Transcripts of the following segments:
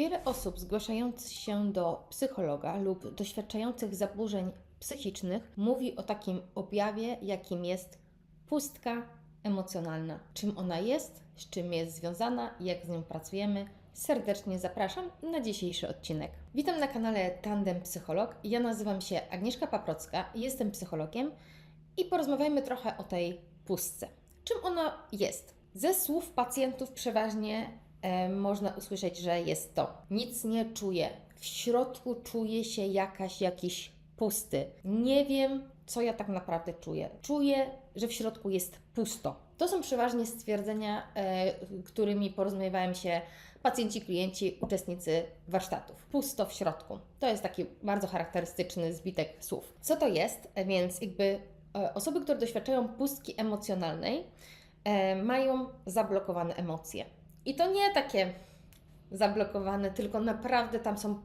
Wiele osób zgłaszających się do psychologa lub doświadczających zaburzeń psychicznych mówi o takim objawie, jakim jest pustka emocjonalna. Czym ona jest, z czym jest związana i jak z nią pracujemy. Serdecznie zapraszam na dzisiejszy odcinek. Witam na kanale Tandem Psycholog. Ja nazywam się Agnieszka Paprocka, jestem psychologiem i porozmawiajmy trochę o tej pustce. Czym ona jest? Ze słów pacjentów przeważnie można usłyszeć, że jest to nic nie czuję. W środku czuje się jakaś, jakiś pusty. Nie wiem, co ja tak naprawdę czuję. Czuję, że w środku jest pusto. To są przeważnie stwierdzenia, e, którymi porozumiewałem się pacjenci, klienci, uczestnicy warsztatów. Pusto w środku. To jest taki bardzo charakterystyczny zbitek słów. Co to jest? E, Więc jakby e, osoby, które doświadczają pustki emocjonalnej, mają zablokowane emocje. I to nie takie zablokowane, tylko naprawdę tam są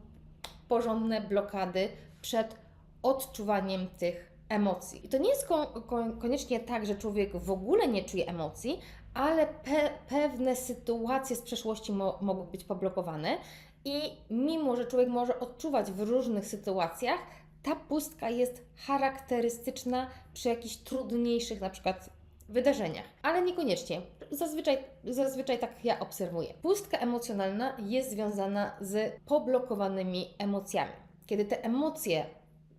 porządne blokady przed odczuwaniem tych emocji. I to nie jest ko- ko- koniecznie tak, że człowiek w ogóle nie czuje emocji, ale pe- pewne sytuacje z przeszłości mo- mogą być poblokowane i mimo, że człowiek może odczuwać w różnych sytuacjach, ta pustka jest charakterystyczna przy jakichś trudniejszych na przykład wydarzeniach, ale niekoniecznie. Zazwyczaj, zazwyczaj tak ja obserwuję. Pustka emocjonalna jest związana z poblokowanymi emocjami. Kiedy te emocje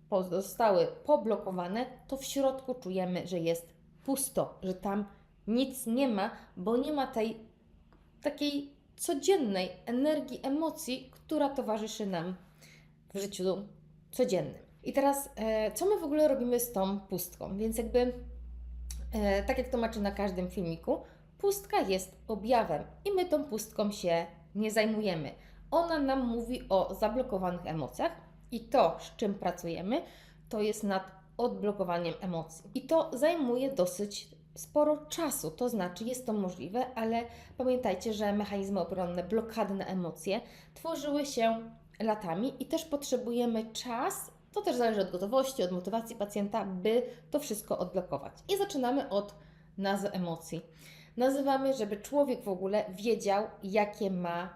pozostały poblokowane, to w środku czujemy, że jest pusto, że tam nic nie ma, bo nie ma tej takiej codziennej energii, emocji, która towarzyszy nam w życiu codziennym. I teraz, e, co my w ogóle robimy z tą pustką? Więc jakby, tak jak tłumaczę na każdym filmiku, pustka jest objawem i my tą pustką się nie zajmujemy. Ona nam mówi o zablokowanych emocjach i to, z czym pracujemy, to jest nad odblokowaniem emocji. I to zajmuje dosyć sporo czasu, to znaczy jest to możliwe, ale pamiętajcie, że mechanizmy obronne, blokady na emocje tworzyły się latami i też potrzebujemy czas, to też zależy od gotowości, od motywacji pacjenta, by to wszystko odblokować. I zaczynamy od nazw emocji. Nazywamy, żeby człowiek w ogóle wiedział, jakie ma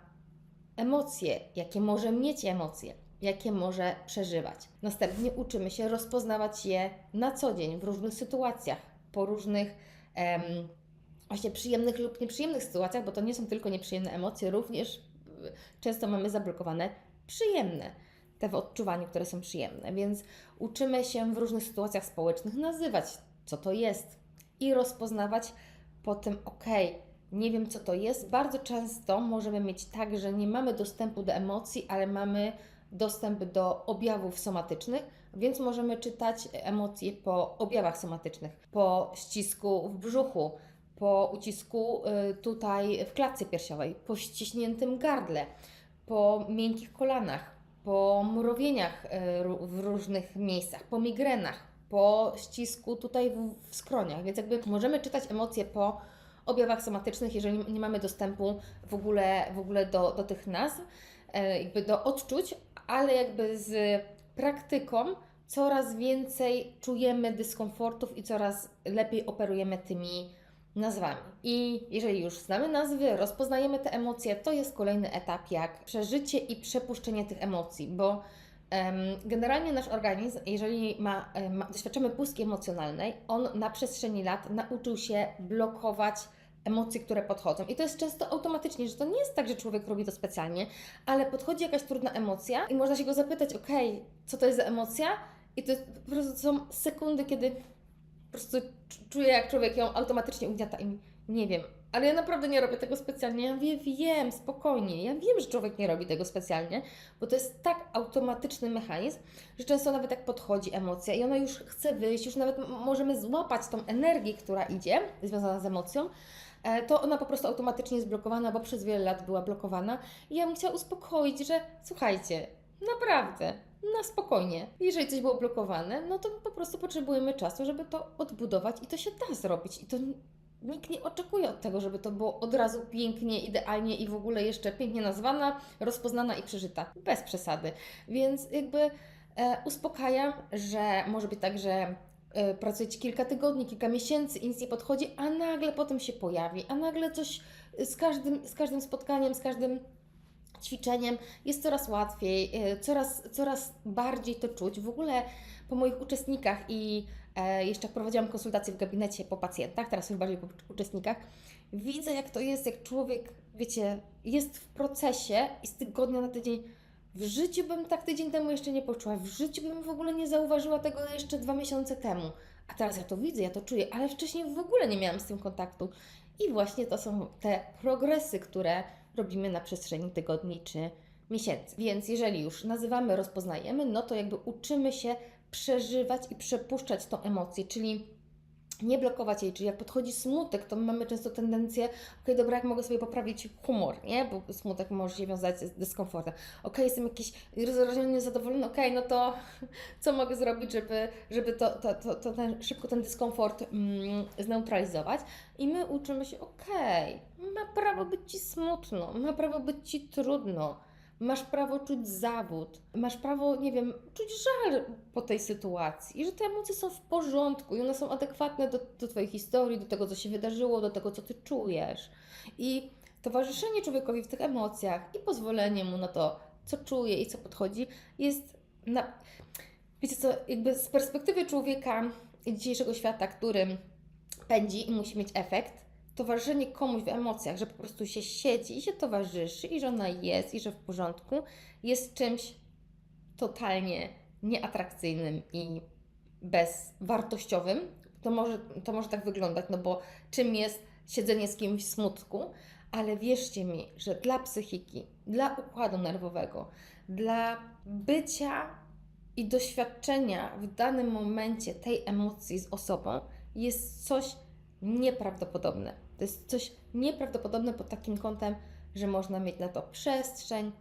emocje, jakie może mieć emocje, jakie może przeżywać. Następnie uczymy się rozpoznawać je na co dzień, w różnych sytuacjach, po różnych em, właśnie przyjemnych lub nieprzyjemnych sytuacjach, bo to nie są tylko nieprzyjemne emocje, również y, często mamy zablokowane przyjemne, te w odczuwaniu, które są przyjemne. Więc uczymy się w różnych sytuacjach społecznych nazywać, co to jest i rozpoznawać potem, ok, nie wiem co to jest. Bardzo często możemy mieć tak, że nie mamy dostępu do emocji, ale mamy dostęp do objawów somatycznych, więc możemy czytać emocje po objawach somatycznych, po ścisku w brzuchu, po ucisku y, tutaj w klatce piersiowej, po ściśniętym gardle, po miękkich kolanach, po mrowieniach ró- w różnych miejscach, po migrenach, po ścisku tutaj w, w skroniach. Więc jakby możemy czytać emocje po objawach somatycznych, jeżeli nie mamy dostępu w ogóle, w ogóle do, do tych nazw, e, jakby do odczuć, ale jakby z praktyką coraz więcej czujemy dyskomfortów i coraz lepiej operujemy tymi nazwami. I jeżeli już znamy nazwy, rozpoznajemy te emocje, to jest kolejny etap, jak przeżycie i przepuszczenie tych emocji, bo generalnie nasz organizm, jeżeli ma, em, ma, doświadczamy pustki emocjonalnej, on na przestrzeni lat nauczył się blokować emocje, które podchodzą. I to jest często automatycznie, że to nie jest tak, że człowiek robi to specjalnie, ale podchodzi jakaś trudna emocja i można się go zapytać, okej, co to jest za emocja? I to jest, prostu są sekundy, kiedy po prostu cz- czuję, jak człowiek ją automatycznie ugniata i nie wiem. Ale ja naprawdę nie robię tego specjalnie. Ja wie, wiem, spokojnie. Ja wiem, że człowiek nie robi tego specjalnie, bo to jest tak automatyczny mechanizm, że często nawet jak podchodzi emocja i ona już chce wyjść, już nawet możemy złapać tą energię, która idzie, związana z emocją, e, to ona po prostu automatycznie jest blokowana, bo przez wiele lat była blokowana. I ja bym chciała uspokoić, że słuchajcie, naprawdę, na spokojnie. Jeżeli coś było blokowane, no to po prostu potrzebujemy czasu, żeby to odbudować i to się da zrobić. I to nikt nie oczekuje od tego, żeby to było od razu pięknie, idealnie i w ogóle jeszcze pięknie nazwana, rozpoznana i przeżyta. Bez przesady. Więc jakby e, uspokajam, że może być tak, że e, pracujecie kilka tygodni, kilka miesięcy i nic nie podchodzi, a nagle potem się pojawi, a nagle coś z każdym, z każdym spotkaniem, z każdym ćwiczeniem jest coraz łatwiej, e, coraz, coraz bardziej to czuć. W ogóle po moich uczestnikach i e, jeszcze jak prowadziłam konsultacje w gabinecie po pacjentach, teraz już bardziej po uczestnikach, widzę jak to jest, jak człowiek, wiecie, jest w procesie i z tygodnia na tydzień w życiu bym tak tydzień temu jeszcze nie poczuła, w życiu bym w ogóle nie zauważyła tego jeszcze dwa miesiące temu. A teraz ja to widzę, ja to czuję, ale wcześniej w ogóle nie miałam z tym kontaktu. I właśnie to są te progresy, które robimy na przestrzeni tygodni czy miesięcy. Więc jeżeli już nazywamy, rozpoznajemy, no to jakby uczymy się przeżywać i przepuszczać tą emocję, czyli nie blokować jej, czyli jak podchodzi smutek, to mamy często tendencję, okej, dobra, jak mogę sobie poprawić humor, nie? Bo smutek może się wiązać z dyskomfortem. Okej, jestem jakiś rozrażony, niezadowolony, okej, no to co mogę zrobić, żeby, żeby to, to, to, to ten, szybko ten dyskomfort mm, zneutralizować? I my uczymy się, okej, ma prawo być Ci smutno, ma prawo być Ci trudno, masz prawo czuć zawód, masz prawo, nie wiem, czuć żal po tej sytuacji i że te emocje są w porządku i one są adekwatne do, do Twojej historii, do tego, co się wydarzyło, do tego, co Ty czujesz. I towarzyszenie człowiekowi w tych emocjach i pozwolenie mu na to, co czuje i co podchodzi, jest na... Wiecie co, jakby z perspektywy człowieka dzisiejszego świata, który pędzi i musi mieć efekt, towarzyszenie komuś w emocjach, że po prostu się siedzi i się towarzyszy i że ona jest i że w porządku, jest czymś totalnie nieatrakcyjnym i bezwartościowym. To może, to może tak wyglądać, no bo czym jest siedzenie z kimś w smutku, ale wierzcie mi, że dla psychiki, dla układu nerwowego, dla bycia i doświadczenia w danym momencie tej emocji z osobą jest coś nieprawdopodobne. To jest coś nieprawdopodobne pod takim kątem, że można mieć na to przestrzeń,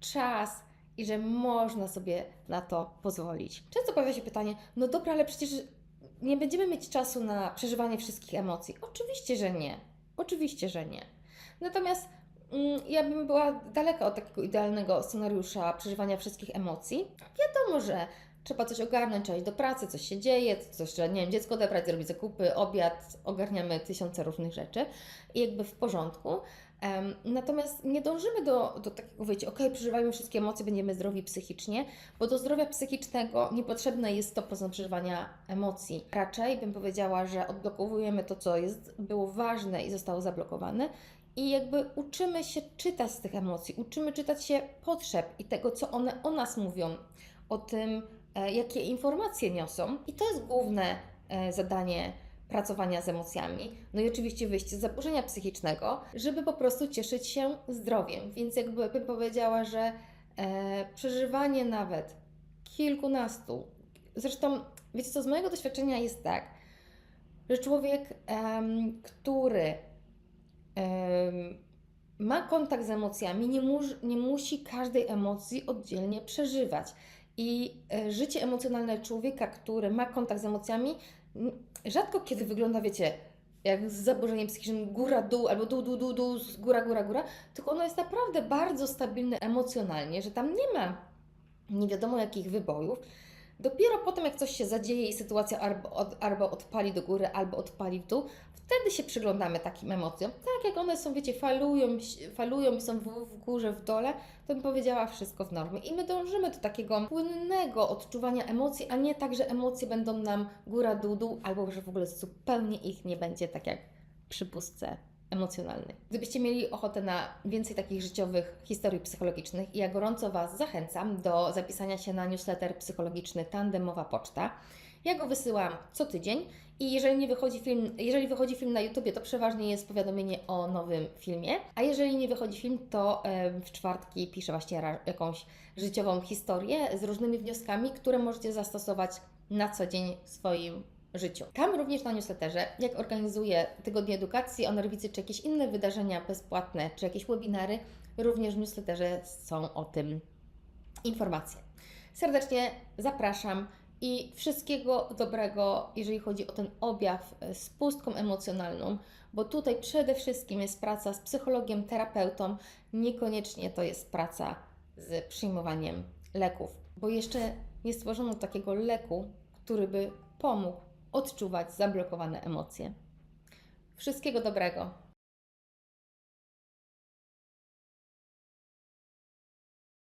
czas i że można sobie na to pozwolić. Często pojawia się pytanie: no dobra, ale przecież nie będziemy mieć czasu na przeżywanie wszystkich emocji. Oczywiście, że nie. Oczywiście, że nie. Natomiast mm, ja bym była daleka od takiego idealnego scenariusza przeżywania wszystkich emocji. Wiadomo, że trzeba coś ogarnąć, trzeba iść do pracy, coś się dzieje, coś trzeba, nie wiem, dziecko odebrać, zrobić zakupy, obiad, ogarniamy tysiące różnych rzeczy i jakby w porządku. Em, natomiast nie dążymy do, do takiego, wiecie, ok, przeżywajmy wszystkie emocje, będziemy zdrowi psychicznie, bo do zdrowia psychicznego niepotrzebne jest 100% przeżywania emocji. Raczej bym powiedziała, że odblokowujemy to, co jest, było ważne i zostało zablokowane i jakby uczymy się czytać z tych emocji, uczymy czytać się potrzeb i tego, co one o nas mówią, o tym, jakie informacje niosą. I to jest główne e, zadanie pracowania z emocjami. No i oczywiście wyjście z zaburzenia psychicznego, żeby po prostu cieszyć się zdrowiem. Więc jakby bym powiedziała, że e, przeżywanie nawet kilkunastu, zresztą wiecie co, z mojego doświadczenia jest tak, że człowiek, który ma kontakt z emocjami, nie, mus- nie musi każdej emocji oddzielnie przeżywać. I e, życie emocjonalne człowieka, który ma kontakt z emocjami, rzadko kiedy wygląda, wiecie, jak z zaburzeniem psychicznym góra-dół albo dół-dół-dół, dół, z góra, góra, góra, tylko ono jest naprawdę bardzo stabilne emocjonalnie, że tam nie ma nie wiadomo jakich wybojów. Dopiero potem, jak coś się zadzieje i sytuacja albo, od, albo odpali do góry, albo odpali w dół, wtedy się przyglądamy takim emocjom. Tak jak one są, wiecie, falują, falują i są w, w górze, w dole, to bym powiedziała wszystko w normie. I my dążymy do takiego płynnego odczuwania emocji, a nie tak, że emocje będą nam góra, dół, dół, albo że w ogóle zupełnie ich nie będzie, tak jak przy pustce emocjonalnej. Gdybyście mieli ochotę na więcej takich życiowych historii psychologicznych, ja gorąco Was zachęcam do zapisania się na newsletter psychologiczny Tandemowa Poczta. Ja go wysyłam co tydzień i jeżeli nie wychodzi film, jeżeli wychodzi film na YouTubie, to przeważnie jest powiadomienie o nowym filmie, a jeżeli nie wychodzi film, to w czwartki piszę właśnie jakąś życiową historię z różnymi wnioskami, które możecie zastosować na co dzień w swoim życiu. Tam również na newsletterze, jak organizuję tygodnie edukacji o nerwicy, czy jakieś inne wydarzenia bezpłatne, czy jakieś webinary, również w newsletterze są o tym informacje. Serdecznie zapraszam i wszystkiego dobrego, jeżeli chodzi o ten objaw e, z pustką emocjonalną, bo tutaj przede wszystkim jest praca z psychologiem, terapeutą, niekoniecznie to jest praca z przyjmowaniem leków, bo jeszcze nie stworzono takiego leku, który by pomógł odczuwać zablokowane emocje. Wszystkiego dobrego.